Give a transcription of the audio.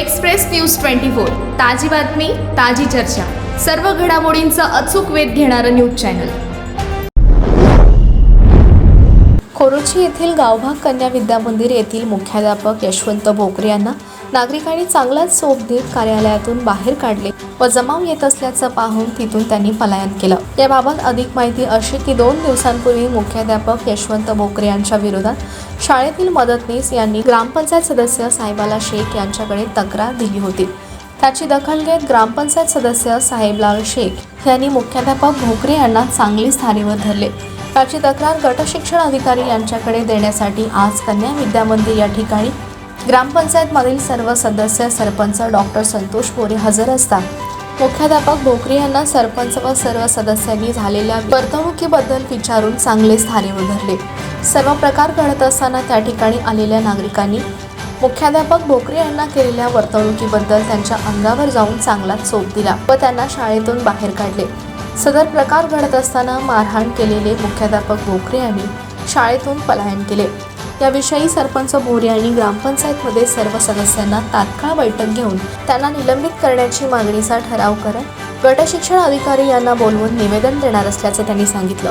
Express news twenty four. ताजी बातमी ताजी चर्चा. सर्व घडामोडींचा अचूक वेध घेणारं न्यूज चॅनल. कोरोची येथील गावभाग कन्या विद्या मंदिर येथील मुख्याध्यापक यशवंत भोकरे यांना नागरिकांनी चांगलाच सोप देत कार्यालयातून बाहेर काढले व जमाव येत असल्याचं पाहून तिथून त्यांनी पलायन केलं. याबाबत अधिक माहिती अशी की दोन दिवसांपूर्वी मुख्याध्यापक यशवंत बोकरे यांच्या विरोधात शाळेतील मदतनीस यांनी ग्रामपंचायत सदस्य साहेबाला शेख यांच्याकडे तक्रार दिली होती. त्याची दखल घेत ग्रामपंचायत सदस्य साहेबलाल शेख यांनी मुख्याध्यापक भोकरे यांना चांगलीच धारेवर धरले. त्याची तक्रार गटशिक्षण अधिकारी यांच्याकडे देण्यासाठी आज कन्या विद्या मंदिर या ठिकाणी ग्रामपंचायतमधील सर्व सदस्य सरपंच डॉक्टर संतोष पोरे हजर असतात. मुख्याध्यापक भोकरे यांना सरपंच व सर्व सदस्यांनी झालेल्या वर्तणुकीबद्दल विचारून चांगलेच स्थाने उधरले सर्व प्रकार घडत असताना त्या ठिकाणी आलेल्या नागरिकांनी मुख्याध्यापक भोकरे यांना केलेल्या वर्तणुकीबद्दल त्यांच्या अंगावर जाऊन चांगला चोप दिला व त्यांना शाळेतून बाहेर काढले. सदर प्रकार घडत असताना मारहाण केलेले मुख्याध्यापक भोकरे यांनी शाळेतून पलायन केले. याविषयी सरपंच बोरे यांनी ग्रामपंचायतमध्ये सर्व सदस्यांना तात्काळ बैठक घेऊन त्यांना निलंबित करण्याची मागणीचा ठराव करत गटशिक्षण अधिकारी यांना बोलवून निवेदन देणार असल्याचं त्यांनी सांगितलं.